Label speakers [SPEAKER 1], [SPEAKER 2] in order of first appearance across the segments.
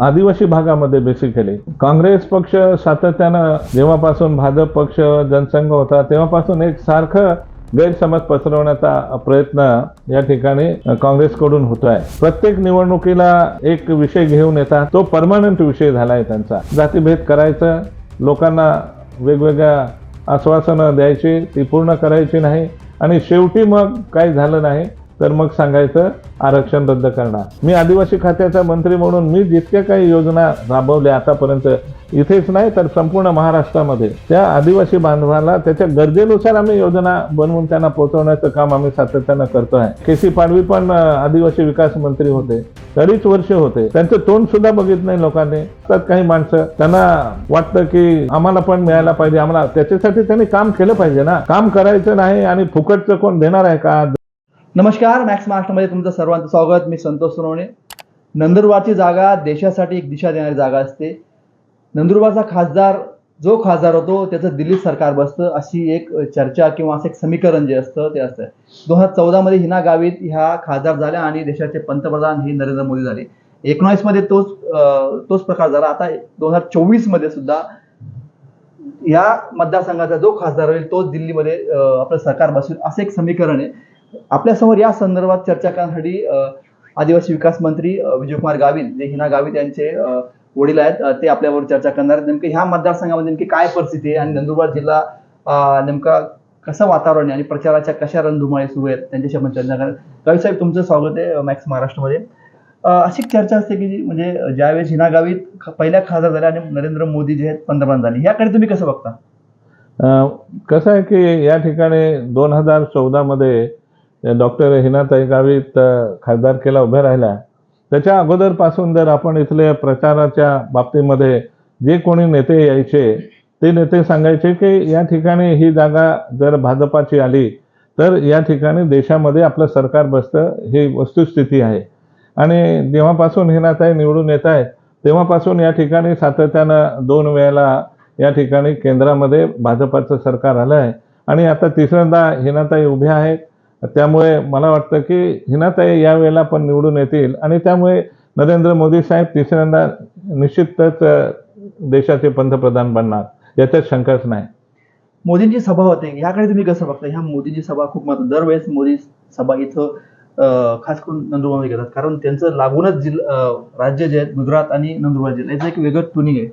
[SPEAKER 1] आदिवासी भागामध्ये बेसिकली काँग्रेस पक्ष सातत्यानं जेव्हापासून भाजप पक्ष जनसंघ होता तेव्हापासून एक सारखं गैरसमज पसरवण्याचा प्रयत्न या ठिकाणी काँग्रेसकडून होत आहे प्रत्येक निवडणुकीला एक विषय घेऊन येतात तो परमानंट विषय झाला आहे त्यांचा. जातीभेद करायचं लोकांना वेगवेगळ्या आश्वासनं द्यायची ती पूर्ण करायची नाही. आणि शेवटी मग काही झालं नाही. तर मग सांगायचं आरक्षण रद्द करणार. मी आदिवासी खात्याचा मंत्री म्हणून मी जितक्या काही योजना राबवल्या आतापर्यंत इथेच नाही तर संपूर्ण महाराष्ट्रामध्ये. त्या आदिवासी बांधवाला त्याच्या गरजेनुसार आम्ही योजना बनवून त्यांना पोहोचवण्याचं काम आम्ही सातत्यानं करतो आहे के सी पाडवी पण आदिवासी विकास मंत्री होते. अडीच वर्ष होते. त्यांचं तोंड सुद्धा बघित नाही लोकांनी. तर काही माणसं त्यांना वाटतं की आम्हाला पण मिळायला पाहिजे. आम्हाला त्याच्यासाठी त्यांनी काम केलं पाहिजे ना. काम करायचं नाही आणि फुकटचं कोण देणार आहे का?
[SPEAKER 2] नमस्कार मॅक्स महाराष्ट्रामध्ये तुमचं सर्वांचं स्वागत. मी संतोष सोनवणे. नंदुरबारची जागा देशासाठी एक दिशा देणारी जागा असते. नंदुरबारचा खासदार जो खासदार होतो त्याचं दिल्ली सरकार बसतं. अशी एक चर्चा किंवा असं एक समीकरण जे असतं ते असतं. दोन हजार चौदामध्ये हिना गावित ह्या खासदार झाल्या आणि देशाचे पंतप्रधान हे नरेंद्र मोदी झाले. एकोणावीसमध्ये तोच अं, तोच प्रकार झाला. आता दोन हजार चोवीसमध्ये सुद्धा या मतदारसंघाचा जो खासदार होईल तोच दिल्लीमध्ये आपलं सरकार बसेल असं एक समीकरण आहे. आपल्यासमोर या संदर्भात चर्चा करण्यासाठी आदिवासी विकास मंत्री विजयकुमार गावित जे हिना गावित यांचे वडील आहेत ते आपल्यावर चर्चा करणार आहेत. नेमके ह्या मतदारसंघामध्ये नेमकी काय परिस्थिती आहे आणि नंदुरबार जिल्हा नेमका कसं वातावरण आहे आणि प्रचाराच्या कशा रणधुमाळे सुरू आहेत त्यांच्याशी आपण चर्चा करणार गावित साहेब तुमचं स्वागत आहे मॅक्स महाराष्ट्रामध्ये. अशी चर्चा असते की म्हणजे ज्यावेळेस हिना गावित पहिल्या खासदार झाल्या आणि नरेंद्र मोदी जे आहेत पंतप्रधान झाले. याकडे तुम्ही कसं बघता?
[SPEAKER 1] अं, कसं आहे की या ठिकाणी दोन हजार चौदामध्ये डॉक्टर हिनाताई गावित खासदार खासदारकीला उभ्या राहिल्या त्याच्या अगोदरपासून जर आपण इथल्या प्रचाराच्या बाबतीमध्ये जे कोणी नेते यायचे ते नेते सांगायचे की या ठिकाणी ही जागा जर भाजपाची आली तर या ठिकाणी देशामध्ये आपलं सरकार बसतं ही वस्तुस्थिती आहे. आणि जेव्हापासून हिनाताई निवडून येत आहेत तेव्हापासून या ठिकाणी सातत्यानं दोन वेळेला या ठिकाणी केंद्रामध्ये भाजपाचं सरकार आलं आहे. आणि आता तिसऱ्यांदा हिनाताई उभ्या आहेत त्यामुळे मला वाटतं की हिनाताई यावेळेला पण निवडून येतील. आणि त्यामुळे नरेंद्र मोदी साहेब तिसऱ्यांदा निश्चितच देशाचे पंतप्रधान बनणार. याच्यात शंकाच नाही.
[SPEAKER 2] मोदींची सभा होते. ह्याकडे तुम्ही कसं बघता ह्या मोदींची सभा खूप महत्त्व दरवेळेस मोदी सभा इथं खास करून नंदुरबारमध्ये घेतात. कारण त्यांचं लागूनच जिल्हा राज्य जे आहेत गुजरात आणि नंदुरबार जिल्हा याचं एक वेगळं ट्युनिंग आहे.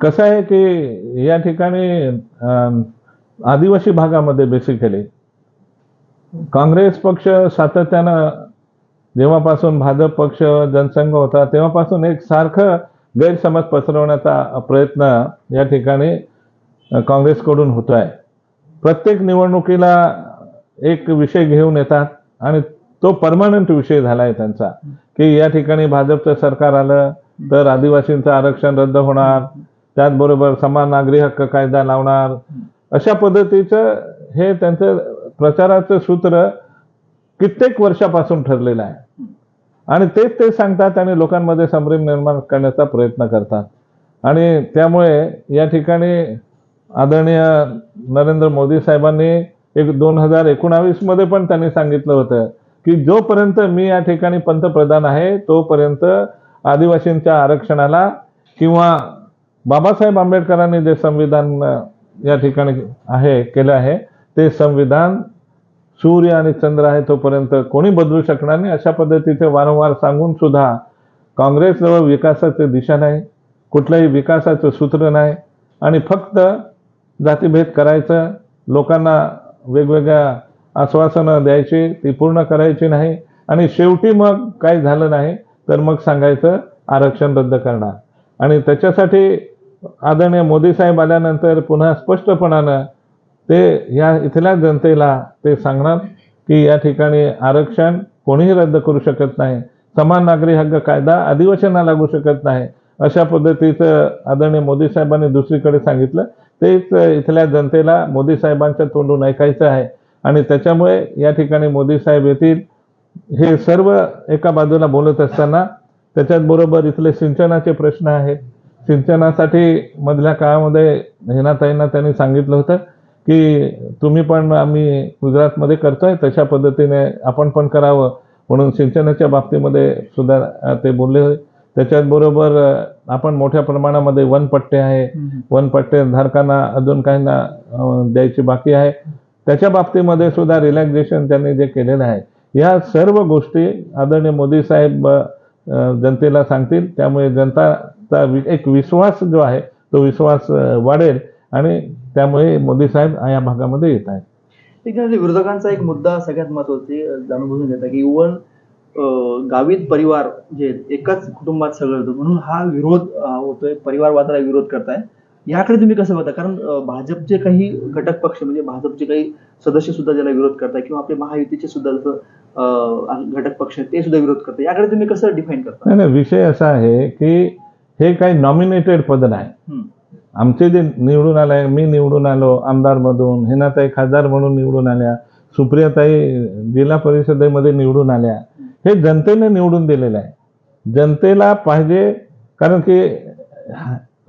[SPEAKER 1] कसं आहे की या ठिकाणी आदिवासी भागामध्ये बेसिकली काँग्रेस पक्ष सातत्यानं जेव्हापासून भाजप पक्ष जनसंघ होता तेव्हापासून एक सारखं गैरसमज पसरवण्याचा प्रयत्न या ठिकाणी काँग्रेसकडून होतो आहे प्रत्येक निवडणुकीला एक विषय घेऊन येतात आणि तो परमानंट विषय झाला आहे त्यांचा. की या ठिकाणी भाजपचं सरकार आलं तर आदिवासींचं आरक्षण रद्द होणार त्याचबरोबर समान नागरी हक्क कायदा लावणार अशा पद्धतीचं हे त्यांचं प्रचाराचं सूत्र कित्येक वर्षापासून ठरलेलं आहे. आणि तेच ते सांगतात आणि लोकांमध्ये संभ्रम निर्माण करण्याचा प्रयत्न करतात. आणि त्यामुळे या ठिकाणी आदरणीय नरेंद्र मोदी साहेबांनी एक दोन हजार एकोणावीसमध्ये पण त्यांनी सांगितलं होतं की जोपर्यंत मी या ठिकाणी पंतप्रधान आहे तोपर्यंत आदिवासींच्या आरक्षणाला किंवा बाबासाहेब आंबेडकरांनी जे संविधान या ठिकाणी आहे केलं आहे ते संविधान सूर्य आणि चंद्र आहे तोपर्यंत कोणी बदलू शकणार नाही. अशा पद्धतीचे वारंवार सांगून सुद्धा काँग्रेसजवळ विकासाची दिशा नाही कुठलंही विकासाचं सूत्र नाही आणि फक्त जातीभेद करायचं लोकांना वेगवेगळ्या आश्वासनं द्यायची ती पूर्ण करायची नाही आणि शेवटी मग काय झालं नाही तर मग सांगायचं आरक्षण रद्द करणार. आणि त्याच्यासाठी आदरणीय मोदी साहेब आल्यानंतर पुन्हा स्पष्टपणानं ते या इथल्या जनतेला ते सांगणार की या ठिकाणी आरक्षण कोणीही रद्द करू शकत नाही. समान नागरी हक्क कायदा आदिवासींना लागू शकत नाही. अशा पद्धतीचं आदरणीय मोदी साहेबांनी दुसरीकडे सांगितलं. तेच इथल्या जनतेला मोदी साहेबांच्या तोंडून ऐकायचं आहे. आणि त्याच्यामुळे या ठिकाणी मोदी साहेब येतील. हे सर्व एका बाजूला बोलत असताना त्याच्याच बरोबर इथले सिंचनाचे प्रश्न आहेत. सिंचनासाठी मधल्या काळामध्ये हिनाताईंना त्यांनी सांगितलं होतं की तुम्ही पण आम्ही गुजरातमध्ये करतोय तशा पद्धतीने आपण पण करावं म्हणून सिंचनाच्या बाबतीमध्ये सुद्धा ते बोलले. होते त्याच्याच बरोबर अं, आपण मोठ्या प्रमाणामध्ये वनपट्टे आहे. वनपट्टे धारकांना अजून काहींना द्यायची बाकी आहे. त्याच्या बाबतीमध्ये सुद्धा रिलॅक्सेशन त्यांनी जे केलेलं आहे. या सर्व गोष्टी आदरणीय मोदी साहेब जनतेला सांगतील. त्यामुळे जनताचा एक विश्वास जो आहे तो विश्वास वाढेल. आणि त्यामुळे मोदी साहेब या भागामध्ये येत आहेत.
[SPEAKER 2] विरोधकांचा एक मुद्दा सगळ्यात महत्त्वाचा जाणून बुजून घेता की इव्हन गावित परिवार जे एकाच कुटुंबात सगळं होतं. म्हणून हा विरोध होतोय परिवारवादाला विरोध करताय. याकडे तुम्ही कसं बघता? कारण भाजपचे काही घटक पक्ष म्हणजे भाजपचे काही सदस्य सुद्धा ज्याला विरोध करताय किंवा आपले महायुतीचे सुद्धा जसं घटक पक्ष ते सुद्धा विरोध करताय. याकडे तुम्ही कसं डिफाईन करता?
[SPEAKER 1] नाही विषय असा आहे की हे काही नॉमिनेटेड पद नाही. आमचे जे निवडून आले मी निवडून आलो आमदारमधून हेनाताई खासदार म्हणून निवडून आल्या सुप्रियाताई जिल्हा परिषदेमध्ये निवडून आल्या हे जनतेने निवडून दिलेलं आहे. जनतेला पाहिजे कारण की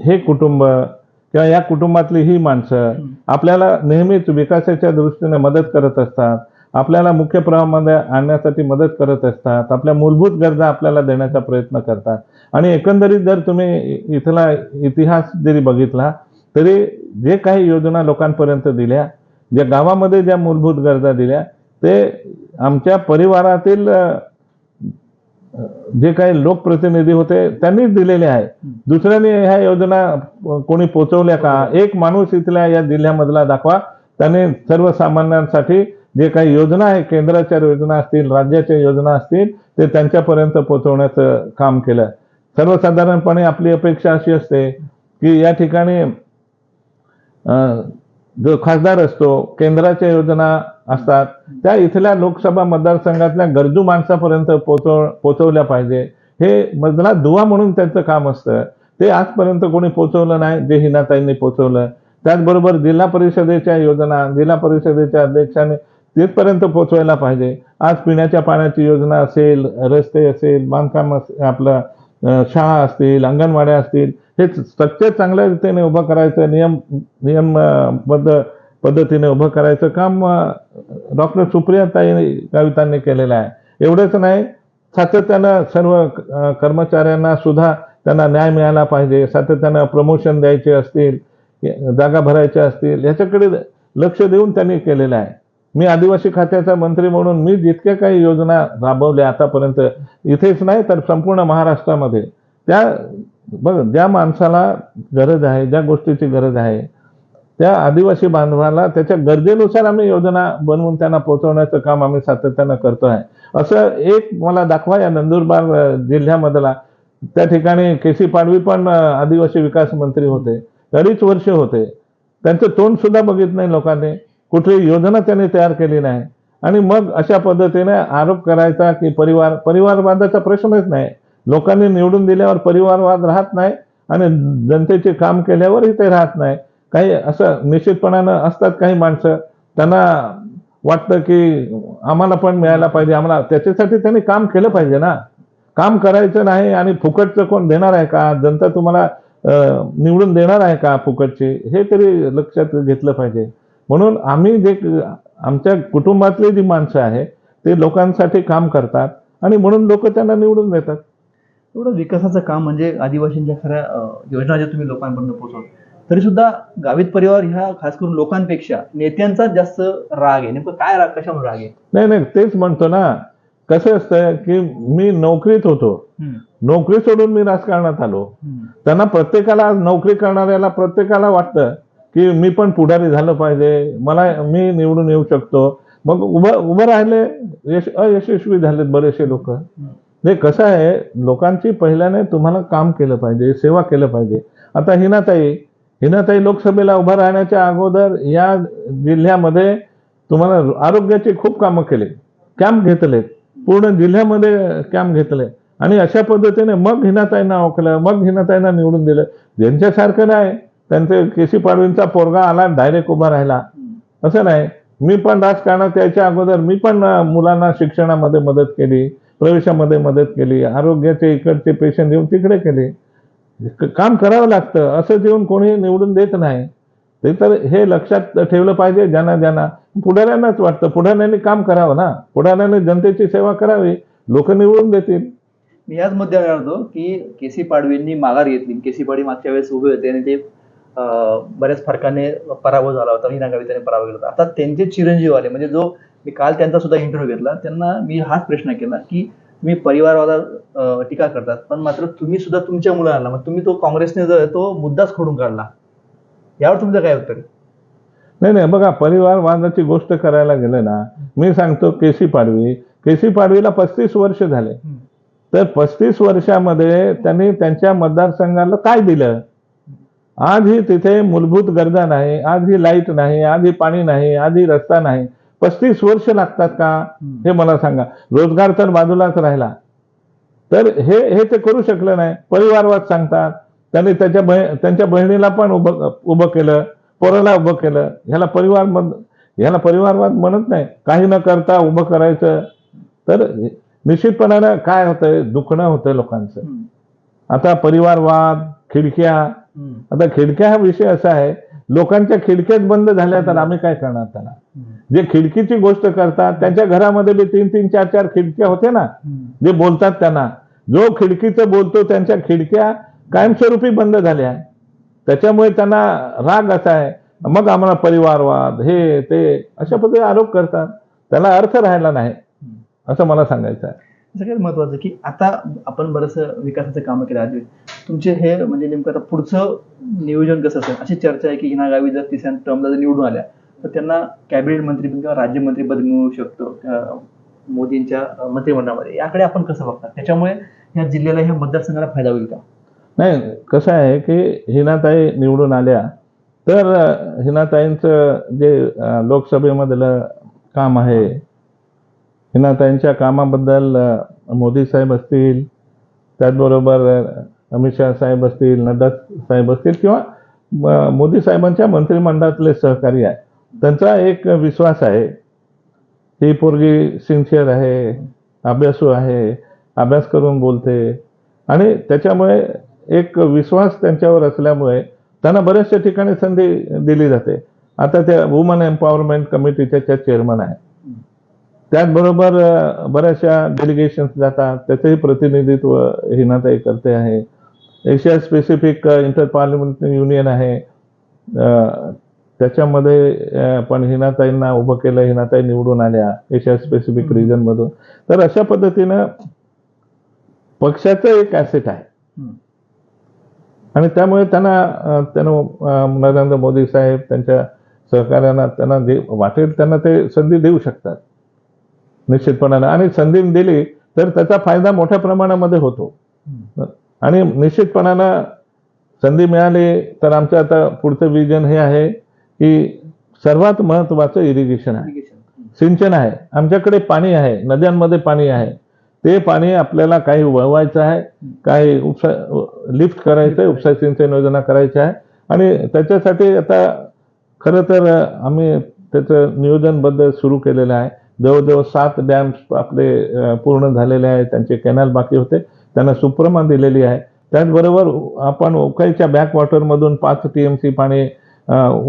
[SPEAKER 1] हे कुटुंब किंवा या कुटुंबातली ही माणसं आपल्याला नेहमीच विकासाच्या दृष्टीने मदत करत असतात. आपल्याला मुख्य प्रवाहामध्ये आणण्यासाठी मदत करत असतात आपल्या मूलभूत गरजा आपल्याला देण्याचा प्रयत्न करतात. आणि एकंदरीत जर तुम्ही इथला इतिहास जरी बघितला तरी जे काही योजना लोकांपर्यंत दिल्या ज्या गावामध्ये ज्या मूलभूत गरजा दिल्या ते आमच्या परिवारातील जे काही लोकप्रतिनिधी होते त्यांनीच दिलेले आहे. दुसऱ्याने ह्या योजना कोणी पोचवल्या का? एक माणूस इथल्या या जिल्ह्यामधला दाखवा त्याने सर्वसामान्यांसाठी जे काही योजना आहे केंद्राच्या योजना असतील राज्याच्या योजना असतील ते त्यांच्यापर्यंत पोहोचवण्याचं काम केलं सर्वसाधारणपणे आपली अपेक्षा अशी असते की या ठिकाणी जो खासदार असतो केंद्राच्या योजना असतात त्या इथल्या लोकसभा मतदारसंघातल्या गरजू माणसापर्यंत पोचव पोचवल्या पाहिजे. हे मधला दुवा म्हणून त्यांचं काम असतं. ते आजपर्यंत कोणी पोचवलं नाही जे हिनाताईंनी पोचवलं त्याचबरोबर जिल्हा परिषदेच्या योजना जिल्हा परिषदेच्या अध्यक्षाने तिथपर्यंत पोचवायला पाहिजे. आज पिण्याच्या पाण्याची योजना असेल रस्ते असेल बांधकाम अस- आपलं शाळा असतील अंगणवाड्या असतील हे स्ट्रक्चर चांगल्या रीतीने उभं करायचं नियम नियमबद्ध पद्धतीने उभं करायचं काम डॉक्टर सुप्रियाताई गावितांनी केलेलं आहे. एवढंच नाही सातत्यानं सर्व कर्मचाऱ्यांना सुद्धा त्यांना न्याय मिळाला पाहिजे. सातत्यानं प्रमोशन द्यायचे असतील जागा भरायच्या असतील याच्याकडे लक्ष देऊन त्यांनी केलेलं आहे. मी आदिवासी खात्याचा मंत्री म्हणून मी जितक्या काही योजना राबवल्या आतापर्यंत इथेच नाही तर संपूर्ण महाराष्ट्रामध्ये. त्या बघ ज्या माणसाला गरज आहे ज्या गोष्टीची गरज आहे त्या आदिवासी बांधवाला त्याच्या गरजेनुसार आम्ही योजना बनवून त्यांना पोहोचवण्याचं काम आम्ही सातत्यानं करतो आहे असं एक मला दाखवा या नंदुरबार जिल्ह्यामधला. त्या ठिकाणी केसी पाडवी पण आदिवासी विकास मंत्री होते. अडीच वर्ष होते. त्यांचं तोंड सुद्धा बघित नाही लोकांनी. कुठली योजना त्यांनी तयार केली नाही. आणि मग अशा पद्धतीने आरोप करायचा की परिवार परिवारवादाचा प्रश्नच नाही. लोकांनी निवडून दिल्यावर परिवारवाद राहत नाही आणि जनतेचे काम केल्यावरही ते राहत नाही. काही असं निश्चितपणानं असतात काही माणसं. त्यांना वाटतं की आम्हाला पण मिळायला पाहिजे आम्हाला त्याच्यासाठी त्यांनी काम केलं पाहिजे ना. काम करायचं नाही आणि फुकटचं कोण देणार आहे का? जनता तुम्हाला निवडून देणार आहे का फुकटची? हे तरी लक्षात घेतलं पाहिजे. म्हणून आम्ही जे आमच्या कुटुंबातली जी माणसं आहे ते लोकांसाठी काम करतात आणि म्हणून लोक त्यांना निवडून देतात.
[SPEAKER 2] एवढं विकासाचं काम म्हणजे आदिवासींच्या खऱ्या योजना ज्या तुम्ही लोकांपर्यंत पोहोचवत तरी सुद्धा गावित परिवार ह्या खास करून लोकांपेक्षा नेत्यांचाच जास्त राग आहे. नेमकं काय राग कशामुळे राग आहे?
[SPEAKER 1] नाही नाही तेच म्हणतो ना. कसं असतं की मी नोकरीत होतो. नोकरी सोडून मी राजकारणात आलो. त्यांना प्रत्येकाला नोकरी करणाऱ्याला प्रत्येकाला वाटतं की मी पण पुढारी झालं पाहिजे मला मी निवडून येऊ शकतो. मग उभं उभं राहिले यश अयशस्वी झालेत बरेचसे लोक. हे कसं आहे लोकांची पहिल्याने तुम्हाला काम केलं पाहिजे सेवा केलं पाहिजे. आता हिनाताई हिनाताई लोकसभेला उभं राहण्याच्या अगोदर या जिल्ह्यामध्ये तुम्हाला आरोग्याचे खूप कामं केले. कॅम्प घेतले पूर्ण जिल्ह्यामध्ये कॅम्प घेतले आणि अशा पद्धतीने मग हिनाताईंना ओळखलं मग हिनाताईंना निवडून दिलं. ज्यांच्यासारखं नाही त्यांचे केसी पाडवींचा पोरगा आला डायरेक्ट उभा राहिला. असं नाही. मी पण राजकारणात यायच्या अगोदर मी पण मुलांना शिक्षणामध्ये मदत केली प्रवेशामध्ये मदत केली आरोग्याचे इकडचे पेशंट येऊन तिकडे केले. काम करावं लागतं. असं जेवून कोणी निवडून देत नाही. ते तर हे लक्षात ठेवलं पाहिजे ज्यांना ज्यांना. पुढाऱ्यांनाच वाटतं. पुढाऱ्यांनी काम करावं ना. पुढाऱ्याने जनतेची सेवा करावी. लोक निवडून देतील.
[SPEAKER 2] मी याच मुद्द्यावर होतो की के सी पाडवींनी माघार घेतली. के सी पाडवी मागच्या वेळेस उभे होते आणि ते बऱ्याच फरकाने पराभव झाला होता हिना गावित त्यांनी पराभव केला होता. आता त्यांचे चिरंजीव आले म्हणजे जो मी काल त्यांचा सुद्धा इंटरव्ह्यू घेतला त्यांना मी हाच प्रश्न केला की तुम्ही परिवारवादावर अं, टीका करतात पण मात्र तुम्ही सुद्धा तुमच्या मुलाला मग तुम्ही तो काँग्रेसने जो तो मुद्दाच खोडून काढला. यावर तुमचं काय उत्तर?
[SPEAKER 1] नाही नाही बघा परिवारवादाची गोष्ट करायला गेलं ना मी सांगतो केसी पाडवी केसी पाडवीला पस्तीस वर्ष झाले. तर पस्तीस वर्षामध्ये त्यांनी त्यांच्या मतदारसंघाला काय दिलं? आजही तिथे मूलभूत गरजा नाही आजही लाइट नाही आजही पाणी नाही आजही रस्ता नाही. पस्तीस वर्ष लागतात का? हे मला सांगा. रोजगार तर बाजूलाच राहिला. तर हे हे ते करू शकलं नाही. परिवारवाद सांगतात. त्यांनी त्याच्या बहि त्यांच्या बहिणीला पण उभं उभं केलं पोराला उभं केलं. ह्याला परिवार म्हण- ह्याला परिवारवाद म्हणत नाही. काही न करता उभं करायचं. तर निश्चितपणानं काय होतंय? दुखणं होतंय लोकांचं. आता परिवारवाद खिडक्या. आता खिडक्या हा विषय असा आहे लोकांच्या खिडक्याच बंद झाल्या तर आम्ही काय करणार
[SPEAKER 2] हम्म.
[SPEAKER 1] जे खिडकीची गोष्ट करतात त्यांच्या घरामध्ये बी तीन तीन चार चार खिडक्या होते ना. जे बोलतात त्यांना. जो खिडकीचं बोलतो त्यांच्या खिडक्या कायमस्वरूपी बंद झाल्या. त्याच्यामुळे त्यांना राग असा आहे मग आम्हाला परिवारवाद हे ते अशा पद्धतीने आरोप करतात. त्याला अर्थ राहिला नाही असं मला सांगायचं आहे.
[SPEAKER 2] सगळ्यात महत्वाचं की आता आपण बरंचसं विकासाचं कामं केलं आधी तुमचे हे म्हणजे नेमकं आता पुढचं नियोजन कसं असेल? अशी चर्चा आहे की हिना गावी जर तिसऱ्या टर्मला जर निवडून आल्या तर त्यांना कॅबिनेट मंत्री किंवा राज्यमंत्रीपद मिळू शकतो मोदींच्या मंत्रिमंडळामध्ये. याकडे आपण कसं बघतात? त्याच्यामुळे या जिल्ह्याला ह्या मतदारसंघाला फायदा होईल का?
[SPEAKER 1] नाही कसं आहे की हिनाताई निवडून आल्या तर हिनाताईंचं जे लोकसभेमधलं काम आहे हिनाताईंच्या कामाबद्दल मोदी साहेब असतील त्याचबरोबर अमित शहा साहेब असतील नड्डा साहेब असतील किंवा मोदी साहेबांच्या मंत्रिमंडळातले सहकारी आहे. त्यांचा एक विश्वास आहे. ही पोरगी सिन्सिअर आहे अभ्यासू आहे अभ्यास करून बोलते. आणि त्याच्यामुळे एक विश्वास त्यांच्यावर असल्यामुळे त्यांना बऱ्याचशा ठिकाणी संधी दिली जाते. आता त्या वुमन एम्पॉवरमेंट कमिटीच्या त्या चेअरमन आहे त्याचबरोबर बऱ्याचशा डेलिगेशन्स जातात. त्याचंही प्रतिनिधित्व हिनाताई करते आहे. Asia specific inter parliamentary union आहे. त्याच्यामध्ये पण हिनाताईंना उभं केलं हिनाताई निवडून आल्या एशिया स्पेसिफिक रिजन मधून. तर अशा पद्धतीनं पक्षाचं एक ऍसेट आहे. आणि त्यामुळे त्यांना त्यांना नरेंद्र मोदी साहेब त्यांच्या सहकार्यांना त्यांना वाटेल त्यांना ते संधी देऊ शकतात. निश्चितपणानं. आणि संधी दिली तर त्याचा फायदा मोठ्या प्रमाणामध्ये होतो. आणि निश्चितपणानं संधी मिळाली तर आमचं आता पुढचं विजन हे आहे की सर्वात महत्वाचं इरिगेशन आहे. सिंचन आहे. आमच्याकडे पाणी आहे. नद्यांमध्ये पाणी आहे. ते पाणी आपल्याला काही वळवायचं आहे. काही उपसा लिफ्ट करायचं आहे. उपसा सिंचन योजना करायची आहे. आणि त्याच्यासाठी आता खरं तर आम्ही त्याचं नियोजनबद्ध सुरू केलेलं आहे. जवळजवळ सात डॅम्स आपले पूर्ण झालेले आहेत त्यांचे कॅनल बाकी होते. त्यांना सुप्रमा दिलेली आहे. त्याचबरोबर आपण उकाईच्या बॅकवॉटरमधून पाच टी एम सी पाणी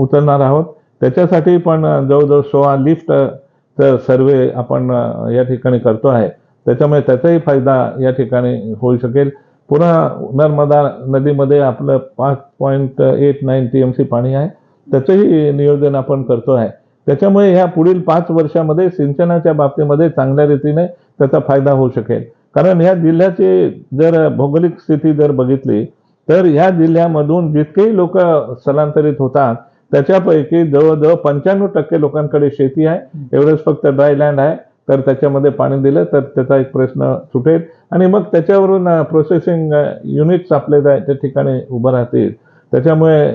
[SPEAKER 1] उचलणार आहोत. त्याच्यासाठी पण जवळजवळ सोळा लिफ्ट सर्वे आपण या ठिकाणी करतो आहे. त्याच्यामुळे त्याचाही फायदा या ठिकाणी होऊ शकेल. पुन्हा नर्मदा नदीमध्ये आपलं पाच point eight nine T M C पाणी आहे. त्याचंही नियोजन आपण करतो आहे. त्याच्यामुळे ह्या पुढील पाच वर्षामध्ये सिंचनाच्या बाबतीमध्ये चांगल्या रीतीने त्याचा फायदा होऊ शकेल. कारण ह्या जिल्ह्याची जर भौगोलिक स्थिती जर बघितली तर ह्या जिल्ह्यामधून जितकेही लोक स्थलांतरित होतात त्याच्यापैकी जवळजवळ पंच्याण्णव टक्के लोकांकडे शेती आहे. एवढंच फक्त ड्राय लँड आहे. तर त्याच्यामध्ये पाणी दिलं तर त्याचा एक प्रश्न सुटेल. आणि मग त्याच्यावरून प्रोसेसिंग युनिट्स आपले त्या त्या ठिकाणी उभं राहतील. त्याच्यामुळे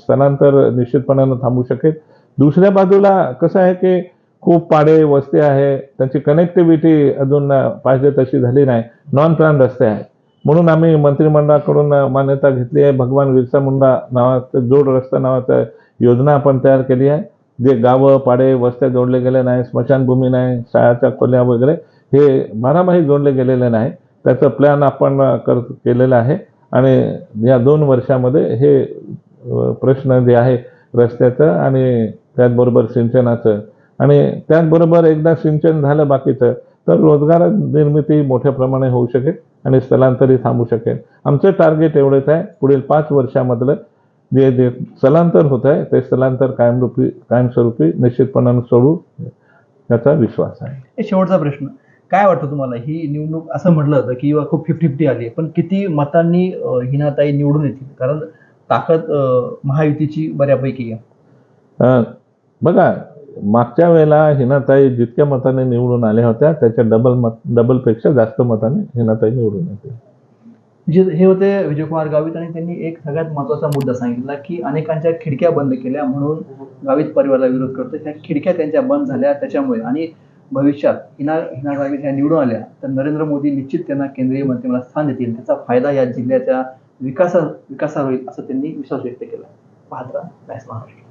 [SPEAKER 1] स्थलांतर निश्चितपणानं थांबू शकेल. दुसऱ्या बाजूला कसं आहे की खूप पाडे वस्ती आहे त्यांची कनेक्टिव्हिटी अजून पाहिजे तशी झाली नाही. नॉन प्लॅन रस्ते आहेत. म्हणून आम्ही मंत्रिमंडळाकडून मान्यता घेतली आहे. भगवान बिरसा मुंडा नावाचं जोड रस्ता नावाचं योजना आपण तयार केली आहे. जे गावं पाडे वस्त्या जोडले गेले नाही स्मशानभूमी नाही शाळाच्या खोल्या वगैरे हे बारामाही जोडले गेलेले नाही. त्याचं प्लॅन आपण कर केलेलं आहे. आणि या दोन वर्षामध्ये हे प्रश्न जे आहे रस्त्याचं आणि त्याचबरोबर सिंचनाचं. आणि त्याचबरोबर एकदा सिंचन झालं बाकीचं तर रोजगार निर्मिती मोठ्या प्रमाणे होऊ शकेल आणि स्थलांतरही थांबू शकेल. आमचं टार्गेट एवढंच आहे पुढील पाच वर्षामधलं जे जे स्थलांतर होत आहे ते स्थलांतर कायमरूपी कायमस्वरूपी निश्चितपणानं सोडू याचा विश्वास आहे.
[SPEAKER 2] शेवटचा प्रश्न. काय वाटतं तुम्हाला? ही निवडणूक असं म्हटलं जातं की खूप फिफ्टी फिफ्टी आली आहे पण किती मतांनी हिनाताई निवडून येतील? कारण ताकद महायुतीची बऱ्यापैकी आहे.
[SPEAKER 1] बघा मागच्या वेळेला हिनाताई जितक्या मताने निवडून आल्या होत्या त्याच्या डबल मत डबलपेक्षा जास्त मताने हिनाताई निवडून येते
[SPEAKER 2] जे हे होते विजयकुमार गावित आणि त्यांनी एक सगळ्यात महत्त्वाचा मुद्दा सांगितला की अनेकांच्या खिडक्या बंद केल्या म्हणून गावित परिवाराला विरोध करतो त्या खिडक्या त्यांच्या बंद झाल्या त्याच्यामुळे. आणि भविष्यात हिना हिना गावित ह्या निवडून आल्या तर नरेंद्र मोदी निश्चित त्यांना केंद्रीय मंत्रिमंडळात स्थान देतील. त्याचा फायदा या जिल्ह्याच्या विकासा विकासावर होईल असं त्यांनी विश्वास व्यक्त केला. पाहत राहा महाराष्ट्र.